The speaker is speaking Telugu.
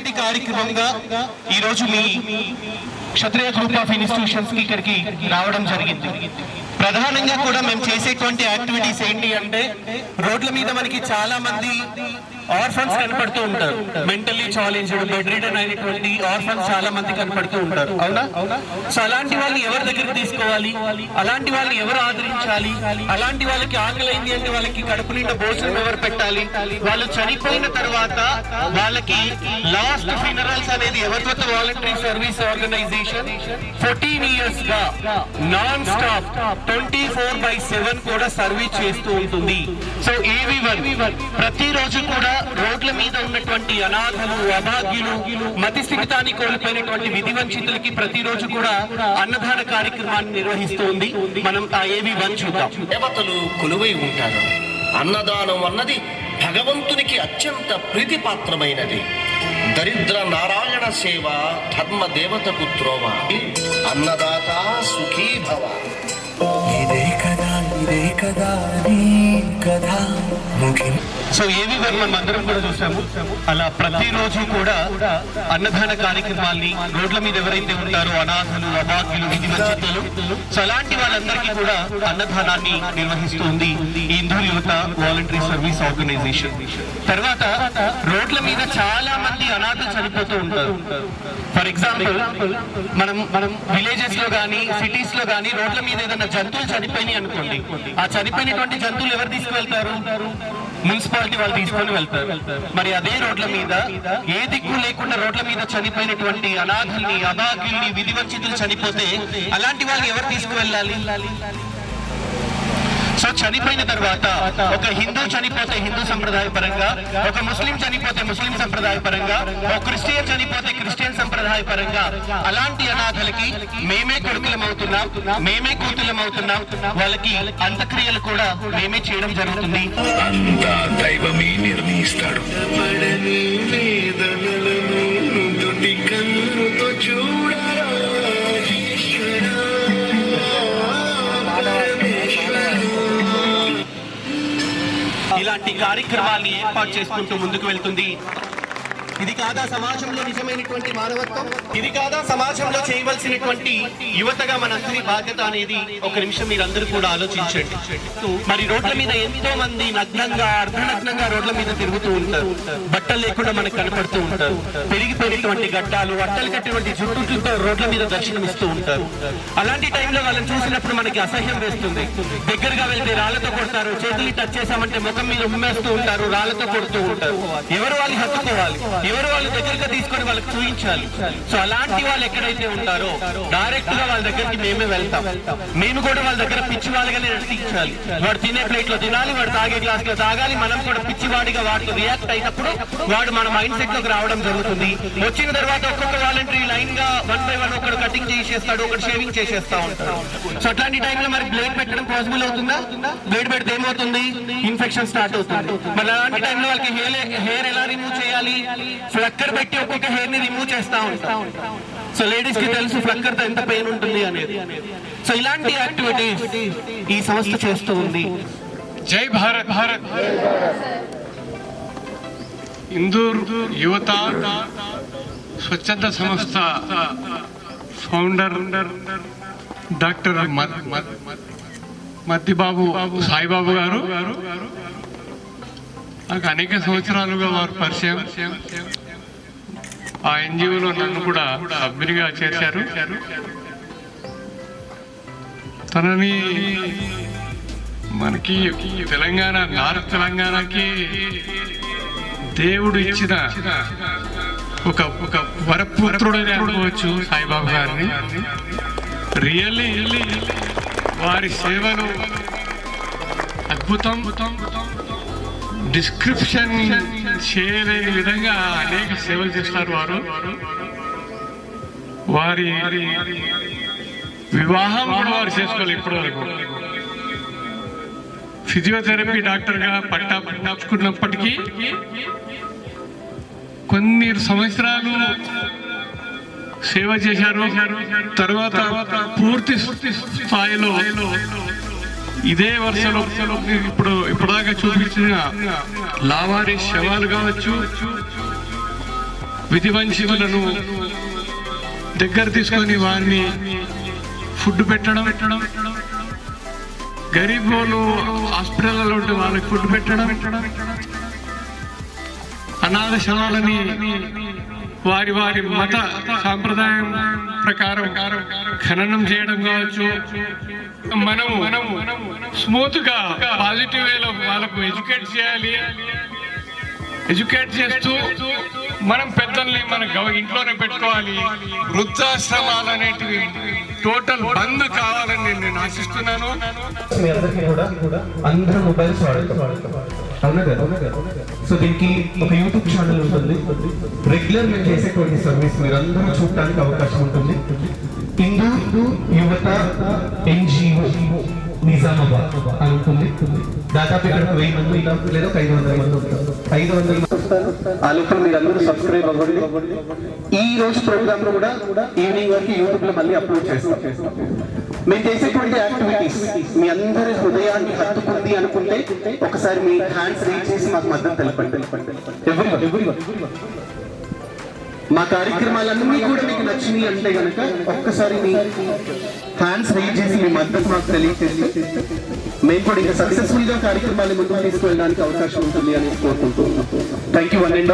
మొదటి కార్యక్రమంగా ఈ రోజు మీ క్షత్రియ గ్రూప్ ఆఫ్ ఇన్స్టిట్యూషన్స్కి ఇక్కడికి రావడం జరిగింది. ప్రధానంగా కూడా మేము చేసేటువంటి యాక్టివిటీస్ ఏంటి అంటే రోడ్ల మీద మనకి చాలా మంది ఆర్ఫన్స్ కనపడుతూ ఉంటారు. మెంటల్లీ ఛాలెంజ్డ్ బెడ్ రిటర్న్ అయినటువంటి ఆర్ఫన్స్ చాలా మంది కనపడుతూ ఉంటారు. అవునా? సో అలాంటి వాళ్ళని ఎవరి దగ్గరికి తీసుకోవాలి? అలాంటి వాళ్ళని ఎవరు ఆదరించాలి? అలాంటి వాళ్ళకి ఆకలైంది అంటే వాళ్ళకి కడుపు నిండా భోజనం ఎవరు పెట్టాలి? వాళ్ళు చనిపోయిన తర్వాత వాళ్ళకి లాస్ట్ ఫినరల్స్ అనేది ఎవరితో వాలంటరీ సర్వీస్ ఆర్గనైజేషన్ ఫోర్టీన్ ఇయర్స్గా non stop twenty four by seven కూడా సర్వీస్ చేస్తూ ఉంటుంది. సో ఏవి వన్ ప్రతిరోజు కూడా రోడ్ల మీద ఉన్నటువంటి అనాథలు అభాగ్యులు మతి స్థితాన్ని కోల్పోయినటువంటి విధి వంచితులకి ప్రతిరోజు కూడా అన్నదాన కార్యక్రమాన్ని నిర్వహిస్తూ ఉంది మనం ఆ ఏవి వన్ చూద్దాం. దేవతలు కొలువై ఉంటారు. అన్నదానం అన్నది భగవంతునికి అత్యంత ప్రీతిపాత్రమైనది. దరిద్ర నారాయణ సేవ ధర్మ దేవతకు త్రోవ అన్నదాత సుఖీ భవ. ఇదే కదా ఇదే కదా నీ సో ఏవి వర్మ మనం అందరం కూడా చూసాము. అలా ప్రతిరోజు కూడా అన్నదాన కార్యక్రమాల్ని రోడ్ల మీద ఎవరైతే ఉంటారో అనాథలు అభాగ్యులు విధి వంచితులు సో అలాంటి వాళ్ళందరికీ కూడా అన్నదానాన్ని నిర్వహిస్తుంది ఈ హిందూ యువత వాలంటరీ సర్వీస్ ఆర్గనైజేషన్. తర్వాత రోడ్ల మీద చాలా మంది అనాథలు చనిపోతూ ఉంటారు. ఫర్ ఎగ్జాంపుల్ మనం మనం విలేజెస్లో కానీ సిటీస్లో కానీ రోడ్ల మీద ఏదైనా జంతువులు చనిపోయినాయి అనుకోండి. ఆ చనిపోయినటువంటి జంతువులు ఎవరు తీసుకువెళ్తారు? మున్సిపాలిటీ వాళ్ళు తీసుకొని వెళ్తారు. మరి అదే రోడ్ల మీద ఏ దిక్కు లేకుండా రోడ్ల మీద చనిపోయినటువంటి అనాథల్ని అభాగ్యుల్ని విధివంచితులు చనిపోతే అలాంటి వాళ్ళు ఎవరు తీసుకువెళ్ళాలి? సో చనిపోయిన తర్వాత ఒక హిందూ చనిపోతే హిందూ సంప్రదాయ పరంగా ఒక ముస్లిం చనిపోతే ముస్లిం సంప్రదాయ పరంగా ఒక క్రిస్టియన్ చనిపోతే క్రిస్టియన్ సంప్రదాయ పరంగా అలాంటి అనాథలకి మేమే కొడుకులం అవుతున్నాం మేమే కూతులం అవుతున్నాం వాళ్ళకి అంత్యక్రియలు కూడా మేమే చేయడం జరుగుతుంది. దైవమే నిర్ణయిస్తాడు. ఇలాంటి కార్యక్రమాల్ని ఏర్పాటు చేసుకుంటూ ముందుకు వెళ్తుంది. ఇది కాదా సమాజంలో నిజమైనటువంటి మానవత్వం? ఇది కాదా సమాజంలో చేయవలసినటువంటి యువతగా మనందరి బాధ్యత అనేది ఒక నిమిషం మీరందరూ కూడా ఆలోచించండి. మరి రోడ్ల మీద ఎంతో మంది నగ్నంగా అర్ధనగ్నంగా రోడ్ల మీద తిరుగుతూ ఉంటారు. బట్టలు లేకుండా మనకు కనపడుతూ ఉంటారు. పెరిగిపోయినటువంటి గడ్డాలు అట్టలు కట్టినటువంటి జుట్టుతో రోడ్ల మీద దర్శనమిస్తూ ఉంటారు. అలాంటి టైంలో వాళ్ళని చూసినప్పుడు మనకి అసహ్యం వేస్తుంది. దగ్గరగా వెళ్తే రాళ్ళతో కొడతారు చేతులు టచ్ చేసామంటే ముఖం మీద ఉమ్మేస్తూ ఉంటారు రాళ్ళతో కొడుతూ ఉంటారు. ఎవరు వాళ్ళు హత్తుకోవాలి? ఎవరు వాళ్ళ దగ్గరగా తీసుకొని వాళ్ళకి చూపించాలి సో అలాంటి వాళ్ళు ఎక్కడైతే ఉంటారో డైరెక్ట్గా వాళ్ళ దగ్గరికి మేమే వెళ్తాం. మేము కూడా వాళ్ళ దగ్గర పిచ్చి వాళ్ళగానే నటించాలి. వాడు తినే ప్లేట్లో తినాలి వాడు తాగే గ్లాస్లో తాగాలి మనం కూడా పిచ్చివాడిగా వాడితో రియాక్ట్ అయినప్పుడు వాడు మన మైండ్ సెట్లోకి రావడం జరుగుతుంది. వచ్చిన తర్వాత ఒక్కొక్క వాలంటరీ లైన్గా వన్ బై వన్ ఒకడు కటింగ్ చేసేస్తాడు ఒకడు షేవింగ్ చేసేస్తా ఉంటాడు. సో అట్లాంటి టైంలో మరి బ్లేడ్ పెట్టడం పాసిబుల్ అవుతుందా? బ్లేడ్ పెడితే ఏమవుతుంది? ఇన్ఫెక్షన్ స్టార్ట్ అవుతుంది. మరి అలాంటి టైంలో వాళ్ళకి హెయిర్ హెయిర్ ఎలా రిమూవ్ చేయాలి? ఫ్లక్కర్ పెట్టి ఒక్కొక్క హెయిర్ రిమూవ్ చేస్తా ఉంటాం. సో లేడీస్కి తెలుసు ఫ్లక్కర్తో ఎంత పెయిన్ ఉంటుంది అనేది. సో ఇలాంటి యాక్టివిటీస్ ఈ సంస్థ చేస్తూ ఉంది. జై భారత్. భారత్ ఇందూర్ యువత స్వచ్ఛత సంస్థ ఫౌండర్ డాక్టర్ మద్దిబాబు సాయిబాబు గారు. నాకు అనేక సంవత్సరాలుగా వారు పరిచయం. ఆ ఎన్జిఓలో నన్ను కూడా సభ్యునిగా చేశారు తనని మనకి తెలంగాణ నార్త్ తెలంగాణకి దేవుడు ఇచ్చిన ఒక ఒక వరపుత్రుడని అనుకోవచ్చు సాయిబాబు గారిని. రియల్లీ వారి సేవలు అద్భుతం. డిస్క్రిప్షన్ చేయలేని విధంగా అనేక సేవలు చేస్తారు వారు. వారి వివాహం కూడా వారు చేసుకోవాలి ఇప్పటి వరకు ఫిజియోథెరపీ డాక్టర్గా పట్టా పట్టించుకున్నప్పటికీ కొన్ని సంవత్సరాలు సేవ చేశారు. తర్వాత పూర్తి స్థాయిలో ఇదే వరుసలో ఇప్పుడు ఇప్పటిదాకా చూపించిన లావారి శవాలు కావచ్చు విధివంశీవులను దగ్గర తీసుకొని వారిని ఫుడ్ పెట్టడం పెట్టడం గరీబ్ వాళ్ళు హాస్పిటల్లో ఉంటే వాళ్ళకి ఫుడ్ పెట్టడం అనాథ శవాలని వారి వారి మత సాంప్రదాయం ప్రకారం ఖననం చేయడం కావచ్చు. మనం మనం స్మూత్గా పాజిటివ్ వేలో వాళ్ళకు ఎడ్యుకేట్ చేయాలి. ఎడ్యుకేట్ చేస్తూ మనం పెద్దల్ని మన ఇంట్లోనే పెట్టుకోవాలి. వృద్ధాశ్రమాలు అనేటివి టోటల్ బంద్ కావాలని నేను ఆశిస్తున్నాను. మీ కూడా అందరూ మొబైల్స్ అవునా కదా? సో దీనికి ఒక యూట్యూబ్ ఛానల్ ఉంటుంది. రెగ్యులర్ మేము చేసేటువంటి సర్వీస్ మీరు అందరూ చూడటానికి అవకాశం ఉంటుంది. హిందూ యువత ఎన్జిఓ నిజామాబాద్ అని ఉంటుంది. దాదాపు ఇక్కడ వెయ్యి మంది ఉంటారు లేదా ఒక ఐదు వందల మంది ఐదు వందల ఆ లోపల మీరు అందరూ సబ్స్క్రైబ్ అవ్వండి. ఈ రోజు ప్రోగ్రామ్లో కూడా ఈవినింగ్ వరకు యూట్యూబ్లో మళ్ళీ అప్లోడ్ చేస్తాం. మేము చేసేటువంటి యాక్టివిటీస్ మీ అందరి హృదయాన్ని హత్తుకుంది అనుకుంటే ఒకసారి మీ హ్యాండ్స్ రీచ్ చేసి మాకు మద్దతు తెలపండి. ఎవరి ఎవరి మా కార్యక్రమాలన్నీ కూడా మీకు నచ్చినాయి అంటే కనుక ఒక్కసారి మీ హ్యాండ్స్ రీచ్ చేసి మీ మద్దతు మాకు తెలియజేసి మేము కూడా ఇంకా సక్సెస్ఫుల్గా కార్యక్రమాలు ముందుకు తీసుకెళ్ళడానికి అవకాశం ఉంటుంది అని కోరుకుంటున్నాం. Thank you one and